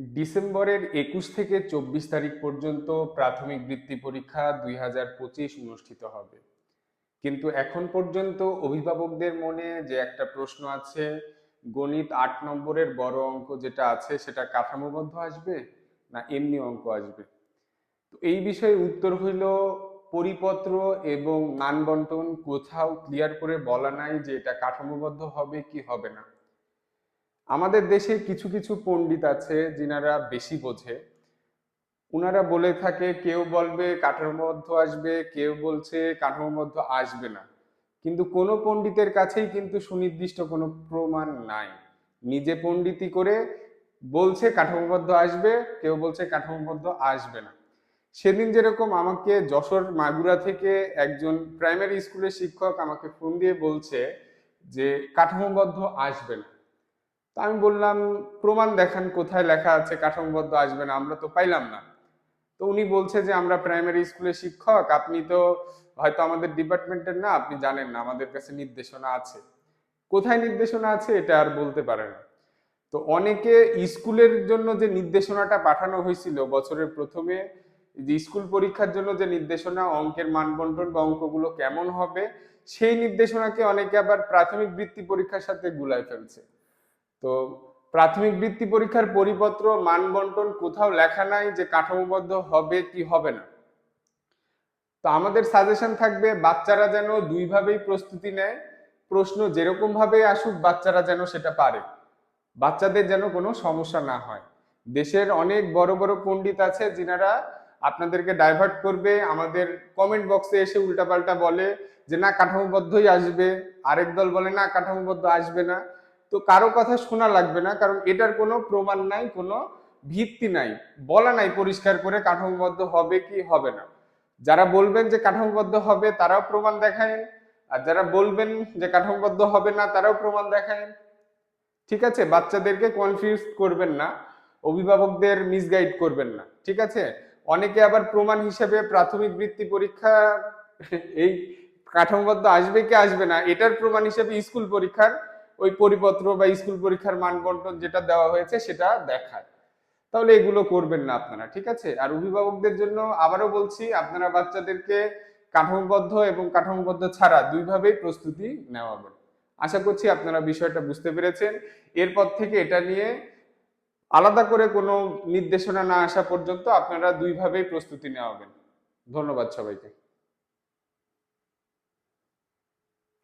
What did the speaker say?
ডিসেম্বরের একুশ থেকে চব্বিশ তারিখ পর্যন্ত প্রাথমিক বৃত্তি পরীক্ষা দুই হাজার পঁচিশ অনুষ্ঠিত হবে। কিন্তু এখন পর্যন্ত অভিভাবকদের মনে যে একটা প্রশ্ন আছে, গণিত আট নম্বরের বড় অঙ্ক যেটা আছে, সেটা কাঠামোবদ্ধ আসবে না এমনি অঙ্ক আসবে? তো এই বিষয়ে উত্তর হইল, পরিপত্র এবং মান বন্টন কোথাও ক্লিয়ার করে বলা নাই যে এটা কাঠামোবদ্ধ হবে কি হবে না। আমাদের দেশে কিছু কিছু পণ্ডিত আছে যিনারা বেশি বোঝে। উনারা বলে থাকে, কেউ বলবে কাঠামোবদ্ধ আসবে, কেউ বলছে কাঠামোবদ্ধ আসবে না। কিন্তু কোনো পণ্ডিতের কাছেই কিন্তু সুনির্দিষ্ট কোনো প্রমাণ নাই। নিজে পণ্ডিতি করে বলছে কাঠামোবদ্ধ আসবে, কেউ বলছে কাঠামোবদ্ধ আসবে না। সেদিন যেরকম আমাকে যশোর মাগুরা থেকে একজন প্রাইমারি স্কুলের শিক্ষক আমাকে ফোন দিয়ে বলছে যে কাঠামোবদ্ধ আসবে না। তা আমি বললাম, প্রমাণ দেখান কোথায় লেখা আছে, কাঠামোবদ্ধ আসবে না, আমরা তো পাইলাম না। তো উনি বলছে যে, আমরা প্রাইমারি স্কুলের শিক্ষক, আপনি তো হয়তো আমাদের ডিপার্টমেন্টের না, আপনি জানেন না, আমাদের কাছে নির্দেশনা আছে। কোথায় নির্দেশনা আছে এটা আর বলতে পারে না। তো অনেকে স্কুলের জন্য যে নির্দেশনাটা পাঠানো হয়েছিল, বছরের প্রথমে, যে স্কুল পরীক্ষার জন্য যে নির্দেশনা, অঙ্কের মানবন্টন বা অঙ্কগুলো কেমন হবে, সেই নির্দেশনাকে অনেকে আবার প্রাথমিক বৃত্তি পরীক্ষার সাথে গুলায় ফেলছে। তো প্রাথমিক বৃত্তি পরীক্ষার পরিপত্র, মান বন্টন কোথাও লেখা নাই যে কাঠামোবদ্ধ হবে কি হবে না। তো আমাদের সাজেশন থাকবে, বাচ্চারা যেন দুইভাবেই প্রস্তুতি নেয়। প্রশ্ন যেরকম ভাবে আসুক, বাচ্চারা যেন সেটা পারে। বাচ্চাদের যেন কোনো সমস্যা না হয়। দেশের অনেক বড় বড় পণ্ডিত আছে যিনারা আপনাদেরকে ডাইভার্ট করবে, আমাদের কমেন্ট বক্সে এসে উল্টাপাল্টা বলে যে, না, কাঠামোবদ্ধই আসবে। আরেক দল বলে, না, কাঠামোবদ্ধ আসবে না। তো কারও কথা শোনা লাগবে না, কারণ এটার কোনো প্রমাণ নাই, কোনো ভিত্তি নাই। বলা নাই পরিষ্কার করে কাঠামোবদ্ধ হবে কি হবে না। যারা বলবেন যে কাঠামোবদ্ধ হবে, তারাও প্রমাণ দেখায় আর যারা বলবেন যে কাঠামোবদ্ধ হবে না, তারাও প্রমাণ দেখায় ঠিক আছে? বাচ্চাদেরকে কনফিউজ করবেন না, অভিভাবকদের মিসগাইড করবেন না। ঠিক আছে? অনেকে আবার প্রমাণ হিসেবে প্রাথমিক বৃত্তি পরীক্ষা, এই কাঠামোবদ্ধ আসবে কি আসবে না, এটার প্রমাণ হিসেবে স্কুল পরীক্ষার ওই পরিপত্র বা স্কুল পরীক্ষার মান বন্টন যেটা দেওয়া হয়েছে সেটা দেখায়। তাহলে এগুলো করবেন না আপনারা, ঠিক আছে? আর অভিভাবকদের জন্য আবারও বলছি, আপনারা বাচ্চাদেরকে কাঠামোবদ্ধ এবং কাঠামোবদ্ধ ছাড়া দুইভাবেই প্রস্তুতি নেওয়াবেন আশা করছি আপনারা বিষয়টা বুঝতে পেরেছেন। এরপর থেকে এটা নিয়ে আলাদা করে কোনো নির্দেশনা না আসা পর্যন্ত আপনারা দুইভাবেই প্রস্তুতি নেওয়াবেন ধন্যবাদ সবাইকে।